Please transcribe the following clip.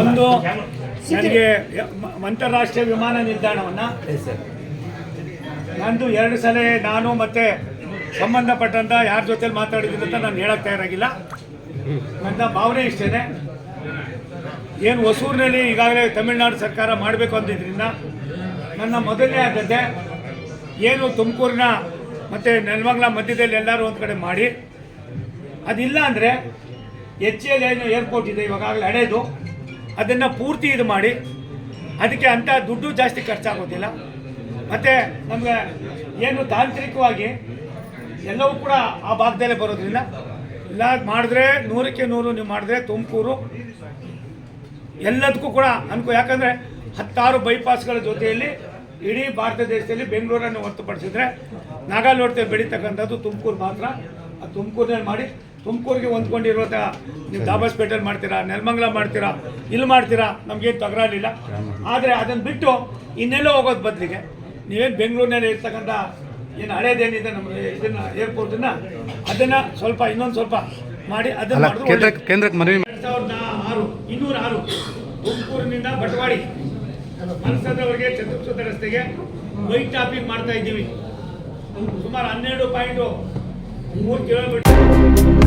ಒಂದು ನನಗೆ ಅಂತಾರಾಷ್ಟ್ರೀಯ ವಿಮಾನ ನಿಲ್ದಾಣವನ್ನು ನಂದು ಎರಡು ಸಲ ನಾನು ಮತ್ತೆ ಸಂಬಂಧಪಟ್ಟಂತ ಯಾರ ಜೊತೆಲಿ ಮಾತಾಡಿದ್ದೀನಿ ಅಂತ ನಾನು ಹೇಳಕ್ ತಯಾರಾಗಿಲ್ಲ. ನನ್ನ ಭಾವನೆ ಇಷ್ಟೇ ಏನು ಹೊಸೂರಿನಲ್ಲಿ ಈಗಾಗಲೇ ತಮಿಳುನಾಡು ಸರ್ಕಾರ ಮಾಡಬೇಕು ಅಂದಿದ್ದರಿಂದ ನನ್ನ ಮೊದಲನೇ ಆದಂತೆ ಏನು ತುಮಕೂರಿನ ಮತ್ತು ನೆಲಮಂಗ್ಲ ಮಧ್ಯದಲ್ಲಿ ಎಲ್ಲರೂ ಒಂದು ಕಡೆ ಮಾಡಿ. ಅದಿಲ್ಲ ಅಂದರೆ ಎಚ್ ಎಲ್ ಏನು ಏರ್ಪೋರ್ಟ್ ಇದೆ ಇವಾಗಲೇ ಹಳೇದು. ಅದನ್ನು ಪೂರ್ತಿ ಇದು ಮಾಡಿ, ಅದಕ್ಕೆ ಅಂಥ ದುಡ್ಡು ಜಾಸ್ತಿ ಖರ್ಚಾಗೋದಿಲ್ಲ. ಮತ್ತು ನಮಗೆ ಏನು ತಾಂತ್ರಿಕವಾಗಿ ಎಲ್ಲವೂ ಕೂಡ ಆ ಭಾಗದಲ್ಲೇ ಬರೋದ್ರಿಂದ, ಇಲ್ಲ, ಮಾಡಿದ್ರೆ ನೂರಕ್ಕೆ ನೂರು, ನೀವು ಮಾಡಿದ್ರೆ ತುಮಕೂರು. ಎಲ್ಲದಕ್ಕೂ ಕೂಡ ಅನುಕೂಲ. ಯಾಕಂದರೆ ಹತ್ತಾರು ಬೈಪಾಸ್ಗಳ ಜೊತೆಯಲ್ಲಿ ಇಡೀ ಭಾರತ ದೇಶದಲ್ಲಿ ಬೆಂಗಳೂರನ್ನು ಹೊರತುಪಡಿಸಿದ್ರೆ ನಾಗಾಲೋಡ್ತೇವೆ ಬೆಳೀತಕ್ಕಂಥದ್ದು ತುಮಕೂರು ಮಾತ್ರ. ಆ ತುಮಕೂರಿನಲ್ಲಿ ಮಾಡಿ ತುಮಕೂರಿಗೆ ಹೊಂದ್ಕೊಂಡಿರುವಂಥ ನೀವು ದಾಬಾಸ್ಪೇಟೆಲ್ ಮಾಡ್ತೀರಾ ನೆಲಮಂಗಲ ಮಾಡ್ತೀರಾ ಇಲ್ಲಿ ಮಾಡ್ತೀರಾ ನಮಗೇನು ತಗರಾಲಿಲ್ಲ ಆದರೆ ಅದನ್ನು ಬಿಟ್ಟು ಇನ್ನೆಲ್ಲೋ ಹೋಗೋದು ಬದಲಿಗೆ ನೀವೇನು ಬೆಂಗಳೂರಿನಲ್ಲಿ ಇರ್ತಕ್ಕಂಥ ಏನು ಹಳೇದೇನಿದೆ ನಮ್ಮ ಇದನ್ನು ಏರ್ಪೋರ್ಟನ್ನು ಅದನ್ನು ಸ್ವಲ್ಪ ಇನ್ನೊಂದು ಸ್ವಲ್ಪ ಮಾಡಿ ಅದನ್ನು. ಕೇಂದ್ರಕ್ಕೆ ಮನವಿ ಎರಡ್ ಸಾವಿರದ ಆರು ಇನ್ನೂರ ಆರು ತುಮಕೂರಿನಿಂದ ಬಟವಾಡಿ ಮನಸ್ಸದವರಿಗೆ ಚತುರ್ಥ ರಸ್ತೆಗೆ ವೈಟ್ ಟಾಪಿಂಗ್ ಮಾಡ್ತಾ ಇದ್ದೀವಿ ಸುಮಾರು ಹನ್ನೆರಡು ಪಾಯಿಂಟು ಮೂರು ಕಿಲೋಮೀಟರ್